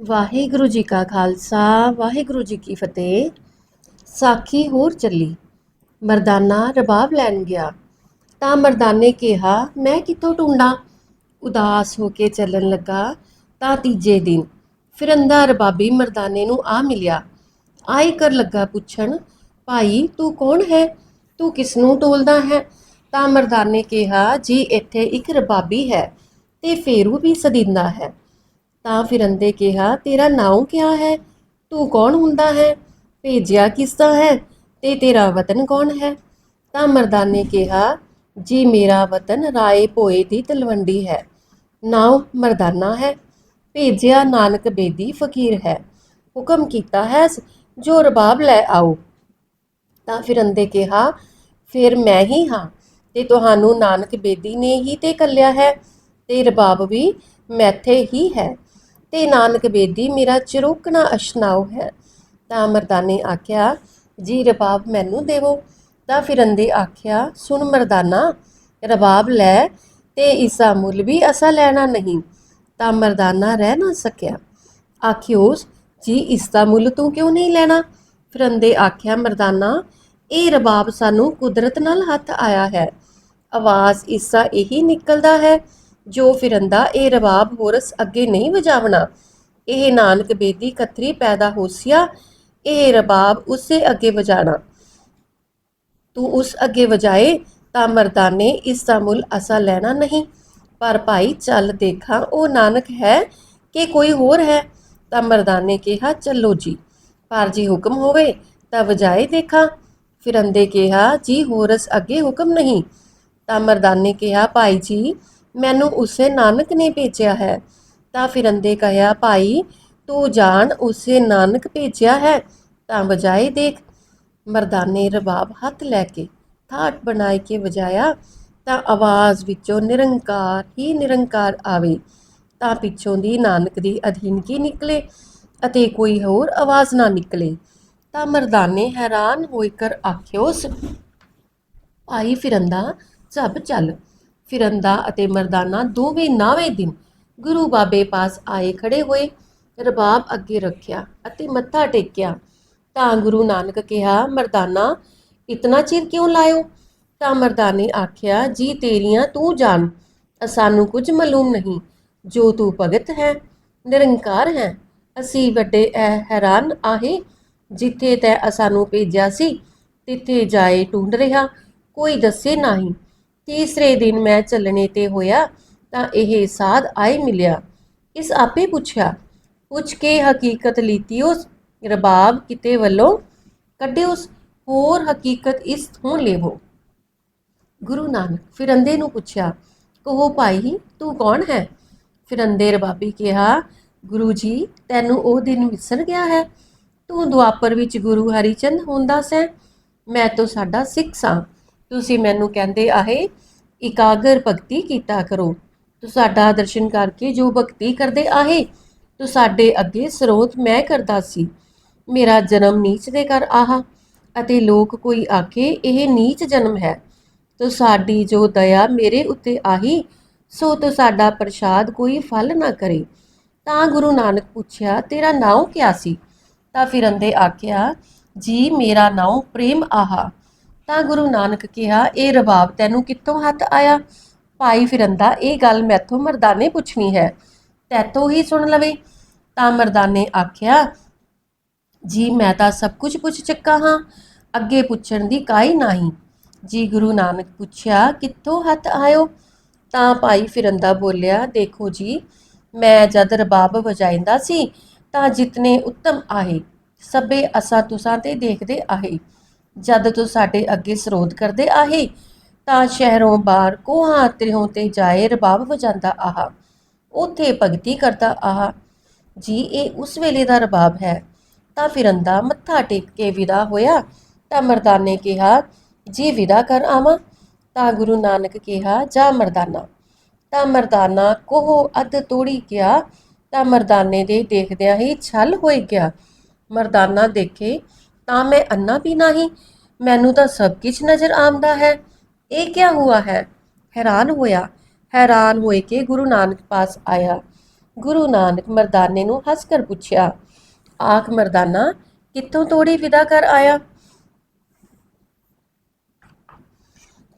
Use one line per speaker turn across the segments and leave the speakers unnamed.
ਵਾਹਿਗੁਰੂ ਜੀ ਕਾ ਖਾਲਸਾ, ਵਾਹਿਗੁਰੂ ਜੀ ਕੀ ਫਤਿਹ। ਸਾਖੀ ਹੋਰ ਚੱਲੀ। ਮਰਦਾਨਾ ਰਬਾਬ ਲੈਣ ਗਿਆ। ਤਾਂ ਮਰਦਾਨੇ ਕਿਹਾ, ਮੈਂ ਕਿੱਥੋਂ ਢੂੰਡਾਂ ਉਦਾਸ ਹੋ ਕੇ ਚੱਲਣ ਲੱਗਾ ਤਾਂ ਤੀਜੇ ਦਿਨ ਫਿਰੰਦਾ ਰਬਾਬੀ ਮਰਦਾਨੇ ਨੂੰ ਆ ਮਿਲਿਆ। ਆਏ ਕਰ ਲੱਗਾ ਪੁੱਛਣ, ਭਾਈ, ਤੂੰ ਕੌਣ ਹੈ? ਤੂੰ ਕਿਸ ਨੂੰ ਟੋਲਦਾ ਹੈ? ਤਾਂ ਮਰਦਾਨੇ ਕਿਹਾ, ਜੀ, ਇੱਥੇ ਇੱਕ ਰਬਾਬੀ ਹੈ ਤੇ ਫੇਰੂ ਵੀ ਸਦਿੰਦਾ ਹੈ। ਤਾਂ ਫਿਰੰਦੇ ਕਿਹਾ, ਤੇਰਾ ਨਾਮ ਕਿਆ ਹੈ? ਤੂੰ ਕੌਣ ਹੁੰਦਾ ਹੈ? ਭੇਜਿਆ ਕਿਸਦਾ ਹੈ? ਤੇ ਤੇਰਾ ਵਤਨ ਕੌਣ ਹੈ? ਤਾਂ ਮਰਦਾਨੇ ਕਿਹਾ, ਜੀ, ਮੇਰਾ ਵਤਨ ਰਾਏ ਭੋਏ ਦੀ ਤਲਵੰਡੀ ਹੈ। ਨਾਮ ਮਰਦਾਨਾ ਹੈ। ਭੇਜਿਆ ਨਾਨਕ ਬੇਦੀ ਫਕੀਰ ਹੈ। ਹੁਕਮ ਕੀਤਾ ਹੈ, ਜੋ ਰਬਾਬ ਲੈ ਆਓ। ਤਾਂ ਫਿਰੰਦੇ ਕਿਹਾ, ਫਿਰ ਮੈਂ ਹੀ ਹਾਂ। ਤੇ ਤੁਹਾਨੂੰ ਨਾਨਕ ਬੇਦੀ ਨੇ ਹੀ ਤੇ ਕੱਲਿਆ ਹੈ। ਤੇ ਰਬਾਬ ਵੀ ਮੈਥੇ ਹੀ ਹੈ। ਤੇ ਨਾਨਕ ਬੇਦੀ, ਮੇਰਾ ਚਿਰੋਕਣਾ ਅਸ਼ਨਾਉ ਹੈ। ਤਾਂ ਮਰਦਾਨੇ ਆਖਿਆ, ਜੀ ਰਬਾਬ ਮੈਨੂੰ ਦੇਵੋ। ਤਾਂ ਫਿਰੰਦੇ ਆਖਿਆ, ਸੁਣ ਮਰਦਾਨਾ, ਰਬਾਬ ਲੈ, ਤੇ ਇਸਾ ਮੁੱਲ ਵੀ ਅਸਾ ਲੈਣਾ ਨਹੀਂ। ਤਾਂ ਮਰਦਾਨਾ ਰਹਿ ਨਾ ਸਕਿਆ। ਆਖਿਓਸ ਜੀ ਇਸ ਦਾ ਮੁੱਲ ਤੂੰ ਕਿਉਂ ਨਹੀਂ ਲੈਣਾ? ਫਿਰੰਦੇ ਆਖਿਆ, ਮਰਦਾਨਾ, ਇਹ ਰਬਾਬ ਸਾਨੂੰ ਕੁਦਰਤ ਨਾਲ ਹੱਥ ਆਇਆ ਹੈ। ਆਵਾਜ਼ ਇਸਾ ਇਹੀ ਨਿਕਲਦਾ ਹੈ ਜੋ ਫਿਰੰਦਾ, ਇਹ ਰਬਾਬ ਹੋਰਸ ਅੱਗੇ ਨਹੀਂ ਵਜਾਵਣਾ। ਇਹ ਨਾਨਕ ਬੇਦੀ ਕਤਰੀ ਪੈਦਾ ਹੋਸਿਆ, ਇਹ ਰਬਾਬ ਉਸੇ ਅੱਗੇ ਵਜਾਣਾ। ਤੂੰ ਉਸ ਅੱਗੇ ਵਜਾਏ ਤਾਂ ਮਰਦਾਨੇ ਇਸ ਦਾ ਮੁੱਲ ਅਸਾ ਲੈਣਾ ਨਹੀਂ। ਪਰ ਭਾਈ ਚੱਲ ਦੇਖਾਂ, ਉਹ ਨਾਨਕ ਹੈ ਕਿ ਕੋਈ ਹੋਰ ਹੈ? ਤਾਂ ਮਰਦਾਨੇ ਕਿਹਾ, ਚੱਲੋ ਜੀ। ਪਰ ਜੀ ਹੁਕਮ ਹੋਵੇ ਤਾਂ ਵਜਾਏ ਦੇਖਾਂ। ਫਿਰੰਦੇ ਕਿਹਾ, ਜੀ ਹੋਰਸ ਅੱਗੇ ਹੁਕਮ ਨਹੀਂ। ਤਾਂ ਮਰਦਾਨੇ ਕਿਹਾ, ਭਾਈ ਜੀ ਮੈਨੂੰ ਉਸੇ ਨਾਨਕ ਨੇ ਭੇਜਿਆ ਹੈ। ਤਾਂ ਫਿਰੰਦੇ ਕਹਿਆ, ਭਾਈ, ਤੂੰ ਜਾਣ ਉਸੇ ਨਾਨਕ ਭੇਜਿਆ ਹੈ, ਤਾਂ ਵਜਾਏ ਦੇਖ। ਮਰਦਾਨੇ ਰਬਾਬ ਹੱਥ ਲੈ ਕੇ ਥਾਟ ਬਣਾਏ ਕੇ ਵਜਾਇਆ, ਤਾਂ ਆਵਾਜ਼ ਵਿੱਚੋਂ ਨਿਰੰਕਾਰ ਹੀ ਨਿਰੰਕਾਰ ਆਵੇ। ਤਾਂ ਪਿੱਛੋਂ ਦੀ ਨਾਨਕ ਦੀ ਅਧੀਨਗੀ ਨਿਕਲੇ ਅਤੇ ਕੋਈ ਹੋਰ ਆਵਾਜ਼ ਨਾ ਨਿਕਲੇ। ਤਾਂ ਮਰਦਾਨੇ ਹੈਰਾਨ ਹੋਏ ਕਰ ਆਖਿਓਸ ਭਾਈ, ਫਿਰੰਦਾ ਝੱਬ ਚੱਲ। ਫਿਰੰਦਾ ਅਤੇ ਮਰਦਾਨਾ ਦੋਵੇਂ ਨਾਵੇਂ ਦਿਨ ਗੁਰੂ ਬਾਬੇ ਪਾਸ ਆਏ ਖੜੇ ਹੋਏ, ਰਬਾਬ ਅੱਗੇ ਰੱਖਿਆ ਅਤੇ ਮੱਥਾ ਟੇਕਿਆ। ਤਾਂ ਗੁਰੂ ਨਾਨਕ ਕਿਹਾ, ਮਰਦਾਨਾ, ਇਤਨਾ ਚਿਰ ਕਿਉਂ ਲਾਇਓ? ਤਾਂ ਮਰਦਾਨੇ ਆਖਿਆ, ਜੀ ਤੇਰੀਆਂ ਤੂੰ ਜਾਣ ਸਾਨੂੰ ਕੁਝ ਮਾਲੂਮ ਨਹੀਂ, ਜੋ ਤੂੰ ਭਗਤ ਹੈ, ਨਿਰੰਕਾਰ ਹੈ। ਅਸੀਂ ਵੱਡੇ ਐ ਹੈਰਾਨ ਆਹੇ, ਜਿੱਥੇ ਤੈ ਸਾਨੂੰ ਭੇਜਿਆ ਸੀ, ਤਿੱਥੇ ਜਾਏ ਢੂੰਡ ਰਿਹਾ, ਕੋਈ ਦੱਸੇ ਨਹੀਂ। ਤੀਸਰੇ ਦਿਨ ਮੈਂ ਚੱਲਣੇ ਤੇ ਹੋਇਆ ਤਾਂ ਇਹ ਸਾਧ ਆਏ ਮਿਲਿਆ। ਇਸ ਆਪੇ ਪੁੱਛਿਆ, ਪੁੱਛ ਕੇ ਹਕੀਕਤ ਲੀਤੀ ਉਸ ਰਬਾਬ ਕਿਤੇ ਵੱਲੋਂ ਕੱਢਿਓਸ? ਹੋਰ ਹਕੀਕਤ ਇਸ ਤੋਂ ਲੇਵੋ? ਗੁਰੂ ਨਾਨਕ ਫਿਰੰਦੇ ਨੂੰ ਪੁੱਛਿਆ, ਕਹੋ ਭਾਈ, ਤੂੰ ਕੌਣ ਹੈ? ਫਿਰੰਦੇ ਰਬਾਬੀ ਕਿਹਾ, ਗੁਰੂ ਜੀ, ਤੈਨੂੰ ਉਹ ਦਿਨ ਵਿਸਰ ਗਿਆ ਹੈ। ਤੂੰ ਦੁਆਪਰ ਵਿੱਚ ਗੁਰੂ ਹਰੀਚੰਦ ਹੁੰਦਾ ਸੈਂ। ਮੈਂ ਤਾਂ ਸਾਡਾ ਸਿੱਖ ਸਾਂ। ਤੁਸੀਂ ਮੈਨੂੰ ਕਹਿੰਦੇ ਆਹੇ, ਇਕਾਗਰ ਭਗਤੀ ਕੀਤਾ ਕਰੋ। ਤੂੰ ਸਾਡਾ ਦਰਸ਼ਨ ਕਰਕੇ ਜੋ ਭਗਤੀ ਕਰਦੇ ਆਹੇ, ਤੂੰ ਸਾਡੇ ਅੱਗੇ ਸਰੋਤ ਮੈਂ ਕਰਦਾ ਸੀ। ਮੇਰਾ ਜਨਮ ਨੀਚ ਦੇ ਘਰ ਆਹਾ, ਅਤੇ ਲੋਕ ਕੋਈ ਆਖੇ, ਇਹ ਨੀਚ ਜਨਮ ਹੈ। ਤੋ ਸਾਡੀ ਜੋ ਦਇਆ ਮੇਰੇ ਉੱਤੇ ਆਹੀ, ਸੋ ਤੋ ਸਾਡਾ ਪ੍ਰਸ਼ਾਦ ਕੋਈ ਫਲ ਨਾ ਕਰੇ। ਤਾਂ ਗੁਰੂ ਨਾਨਕ ਪੁੱਛਿਆ, ਤੇਰਾ ਨਾਮ ਕਿਆ ਸੀ? ਤਾਂ ਫਿਰੰਦੇ ਆਖਿਆ, ਜੀ, ਮੇਰਾ ਨਾਮ ਪ੍ਰੇਮ ਆਹਾ। ਤਾਂ ਗੁਰੂ ਨਾਨਕ ਕਿਹਾ, ਇਹ ਰਬਾਬ ਤੈਨੂੰ ਕਿੱਥੋਂ ਹੱਥ ਆਇਆ? ਭਾਈ ਫਿਰੰਦਾ, ਇਹ ਗੱਲ ਮੈਥੋਂ ਮਰਦਾਨੇ ਪੁੱਛਣੀ ਹੈ। ਤੈਥੋਂ ਹੀ ਸੁਣ ਲਵੇ। ਤਾਂ ਮਰਦਾਨੇ ਆਖਿਆ, ਜੀ, ਮੈਂ ਤਾਂ ਸਭ ਕੁਝ ਪੁੱਛ ਚੱਕਾ ਹਾਂ। ਅੱਗੇ ਪੁੱਛਣ ਦੀ ਕਾਈ ਨਹੀਂ? ਜੀ, ਗੁਰੂ ਨਾਨਕ ਪੁੱਛਿਆ, ਕਿੱਥੋਂ ਹੱਥ ਆਇਓ? ਤਾਂ ਭਾਈ ਫਿਰੰਦਾ ਬੋਲਿਆ, ਦੇਖੋ ਜੀ, ਮੈਂ ਜਦ ਰਬਾਬ ਵਜਾਇੰਦਾ ਸੀ, ਤਾਂ ਜਿਤਨੇ ਉੱਤਮ ਆਏ ਸਭੇ ਅਸਾਂ ਤੁਸਾਂ ਤੇ ਦੇਖਦੇ ਆਏ ਜਦ ਤੂੰ ਸਾਡੇ ਅੱਗੇ ਸਰੋਤ ਕਰਦੇ ਆਏ ਤਾਂ ਸ਼ਹਿਰੋਂ ਬਾਹਰ ਕੋਹਾਂ ਤ੍ਰਿਹੋਂ ਤੇ ਜਾਏ ਰਬਾਬ ਵਜਾਂਦਾ ਆਹਾ। ਉਥੇ ਭਗਤੀ ਕਰਦਾ ਆਹਾ। ਜੀ, ਇਹ ਉਸ ਵੇਲੇ ਦਾ ਰਬਾਬ ਹੈ। ਤਾਂ ਫਿਰੰਦਾ ਮੱਥਾ ਟੇਕ ਕੇ ਵਿਦਾ ਹੋਇਆ। ਤਾਂ ਮਰਦਾਨੇ ਕਿਹਾ, ਜੀ, ਵਿਦਾ ਕਰ ਆਵਾਂ। ਤਾਂ ਗੁਰੂ ਨਾਨਕ ਕਿਹਾ, ਜਾ ਮਰਦਾਨਾ। ਤਾਂ ਮਰਦਾਨਾ ਕੋਹ ਅੱਧ ਤੋੜੀ ਗਿਆ। ਤਾਂ ਮਰਦਾਨੇ ਦੇ ਦੇਖਦਿਆਂ ਹੀ ਛਲ ਹੋਈ ਗਿਆ। ਮਰਦਾਨਾ ਦੇਖੇ ਤਾਂ ਮੈਂ ਅੰਨਾ ਵੀ ਨਹੀਂ। ਮੈਨੂੰ ਤਾਂ ਸਭ ਕੁਝ ਨਜ਼ਰ ਆਉਂਦਾ ਹੈ। ਇਹ ਕੀ ਹੁਆ ਹੈ? ਹੈਰਾਨ ਹੋਇਆ। ਹੈਰਾਨ ਹੋਏ ਕਿ ਗੁਰੂ ਨਾਨਕ ਪਾਸ ਆਇਆ। ਗੁਰੂ ਨਾਨਕ ਮਰਦਾਨੇ ਨੂੰ ਹੱਸ ਕਰ ਪੁੱਛਿਆ, ਆਖ ਮਰਦਾਨਾ, ਕਿੱਥੋਂ ਤੋੜੀ ਵਿਦਾ ਕਰ ਆਇਆ?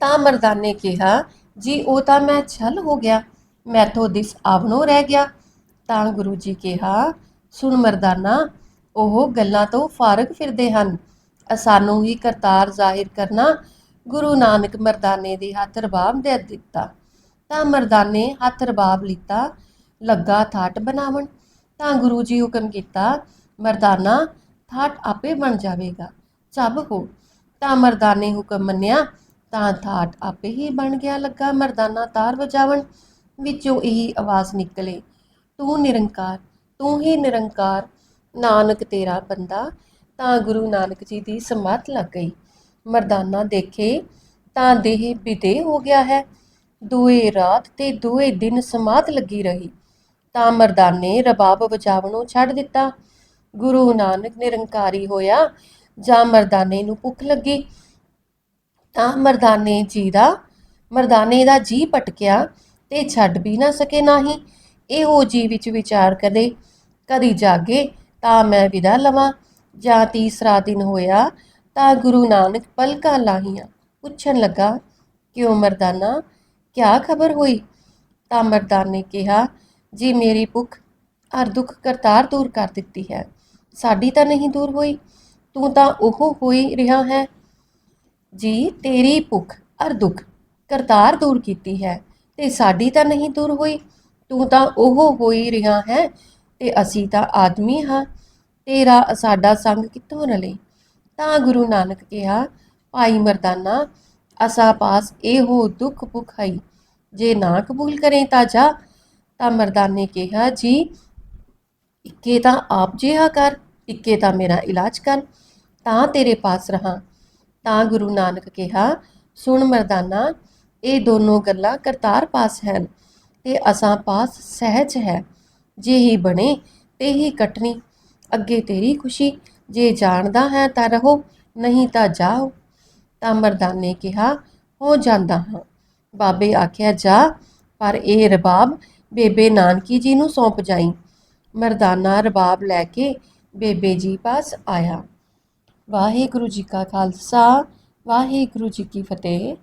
ਤਾਂ ਮਰਦਾਨੇ ਕਿਹਾ, ਜੀ, ਉਹ ਤਾਂ ਮੈਂ ਛਲ ਹੋ ਗਿਆ। ਮੈਥੋਂ ਦਿਸ ਆਵਣੋ ਰਹਿ ਗਿਆ। ਤਾਂ ਗੁਰੂ ਜੀ ਕਿਹਾ, ਸੁਣ ਮਰਦਾਨਾ ਉਹ ਗੱਲਾਂ ਤੋਂ ਫਾਰਗ ਫਿਰਦੇ ਹਨ। ਸਾਨੂੰ ਹੀ ਕਰਤਾਰ ਜ਼ਾਹਿਰ ਕਰਨਾ ਗੁਰੂ ਨਾਨਕ ਮਰਦਾਨੇ ਦੇ ਹੱਥ ਰਬਾਬ ਦੇ ਦਿੱਤਾ। ਤਾਂ ਮਰਦਾਨੇ ਹੱਥ ਰਬਾਬ ਲਿੱਤਾ, ਲੱਗਾ ਥਾਟ ਬਣਾਵਣ। ਤਾਂ ਗੁਰੂ ਜੀ ਹੁਕਮ ਕੀਤਾ, ਮਰਦਾਨਾ, ਥਾਟ ਆਪੇ ਬਣ ਜਾਵੇਗਾ ਚੱਬ ਹੋ ਤਾਂ ਮਰਦਾਨੇ ਹੁਕਮ ਮੰਨਿਆ, ਤਾਂ ਥਾਟ ਆਪੇ ਹੀ ਬਣ ਗਿਆ, ਲੱਗਾ ਮਰਦਾਨਾ ਤਾਰ ਵਜਾਵਣ। ਵਿੱਚੋਂ ਇਹੀ ਆਵਾਜ਼ ਨਿਕਲੇ, ਤੂੰ ਨਿਰੰਕਾਰ, ਤੂੰ ਹੀ ਨਿਰੰਕਾਰ ਨਾਨਕ ਤੇਰਾ ਬੰਦਾ, ਤਾਂ ਗੁਰੂ ਨਾਨਕ ਜੀ ਦੀ ਸਮਾਧ ਲੱਗ ਗਈ। ਮਰਦਾਨਾ ਦੇਖੇ, ਤਾਂ ਦੇਹ ਬਿਦੇ ਹੋ ਗਿਆ ਹੈ। ਦੋਏ ਰਾਤ ਤੇ ਦੋਏ ਦਿਨ ਸਮਾਧ ਲੱਗੀ ਰਹੀ। ਤਾਂ ਮਰਦਾਨੇ ਰਬਾਬ ਵਜਾਵਣੋਂ ਛੱਡ ਦਿੱਤਾ। ਗੁਰੂ ਨਾਨਕ ਨਿਰੰਕਾਰੀ ਹੋਇਆ, ਜਾਂ ਮਰਦਾਨੇ ਨੂੰ ਭੁੱਖ ਲੱਗੀ। ਤਾਂ ਮਰਦਾਨੇ ਜੀ ਦਾ, ਮਰਦਾਨੇ ਦਾ ਜੀ ਪਟਕਿਆ ਤੇ ਛੱਡ ਵੀ ਨਾ ਸਕੇ ਨਾਹੀ। ਇਹੋ ਜੀ ਵਿੱਚ ਵਿਚਾਰ ਕਦੇ ਕਦੀ ਜਾਗੇ ਤਾਂ ਮੈਂ ਵਿਦਾ ਲਵਾਂ, ਜਾਂ ਤੀਸਰਾ ਦਿਨ ਹੋਇਆ ਤਾਂ ਗੁਰੂ ਨਾਨਕ ਪਲਕਾਂ ਲਾਹੀਆਂ। ਪੁੱਛਣ ਲੱਗਾ, ਕਿਉਂ ਮਰਦਾਨਾ? ਕਿਆ ਖਬਰ ਹੋਈ? ਤਾਂ ਮਰਦਾਨੇ ਕਿਹਾ, ਜੀ ਮੇਰੀ ਭੁੱਖ ਅਰ ਦੁੱਖ ਕਰਤਾਰ ਦੂਰ ਕਰ ਦਿੱਤੀ ਹੈ। ਸਾਡੀ ਤਾਂ ਨਹੀਂ ਦੂਰ ਹੋਈ। ਤੂੰ ਤਾਂ ਉਹ ਹੋਈ ਰਿਹਾ ਹੈ। ਜੀ, ਤੇਰੀ ਭੁੱਖ ਅਰ ਦੁੱਖ ਕਰਤਾਰ ਦੂਰ ਕੀਤੀ ਹੈ ਤੇ ਸਾਡੀ ਤਾਂ ਨਹੀਂ ਦੂਰ ਹੋਈ। ਤੂੰ ਤਾਂ ਉਹ ਹੋਈ ਰਿਹਾ ਹੈ ਤੇ ਅਸੀਂ ਤਾਂ ਆਦਮੀ ਹਾਂ, ਤੇਰਾ ਸਾਡਾ ਸੰਗ ਕਿੱਥੋਂ ਰਲੇ? ਤਾਂ ਗੁਰੂ ਨਾਨਕ ਕਿਹਾ, ਭਾਈ ਮਰਦਾਨਾ, ਅਸਾ ਪਾਸ ਇਹੋ ਦੁੱਖ ਭੁੱਖ ਹੈ ਜੇ ਨਾ ਕਬੂਲ ਕਰੇ ਤਾਂ ਜਾ। ਤਾਂ ਮਰਦਾਨੇ ਕਿਹਾ, ਜੀ, ਇੱਕੇ ਤਾਂ ਆਪ ਜਿਹਾ ਕਰ, ਇੱਕੇ ਤਾਂ ਮੇਰਾ ਇਲਾਜ ਕਰ, ਤਾਂ ਤੇਰੇ ਪਾਸ ਰਹਾ। ਤਾਂ ਗੁਰੂ ਨਾਨਕ ਕਿਹਾ, ਸੁਣ ਮਰਦਾਨਾ, ਇਹ ਦੋਨੋਂ ਗੱਲਾਂ ਕਰਤਾਰ ਪਾਸ ਹਨ ਤੇ ਅਸਾਂ ਪਾਸ ਸਹਿਜ ਹੈ। ਜੇ ਹੀ ਬਣੇ ਤੇ ਹੀ ਕਟਣੀ। ਅੱਗੇ ਤੇਰੀ ਖੁਸ਼ੀ, ਜੇ ਜਾਣਦਾ ਹੈ ਤਾਂ ਰਹੋ, ਨਹੀਂ ਤਾਂ ਜਾਓ। ਤਾਂ ਮਰਦਾਨੇ ਕਿਹਾ, ਹੋ ਜਾਂਦਾ ਹਾਂ। ਬਾਬੇ ਆਖਿਆ, ਜਾ, ਪਰ ਇਹ ਰਬਾਬ ਬੇਬੇ ਨਾਨਕੀ ਜੀ ਨੂੰ ਸੌਂਪ ਜਾਈ। ਮਰਦਾਨਾ ਰਬਾਬ ਲੈ ਕੇ ਬੇਬੇ ਜੀ ਪਾਸ ਆਇਆ। ਵਾਹਿਗੁਰੂ ਜੀ ਕਾ ਖਾਲਸਾ, ਵਾਹਿਗੁਰੂ ਜੀ ਕੀ ਫਤਿਹ।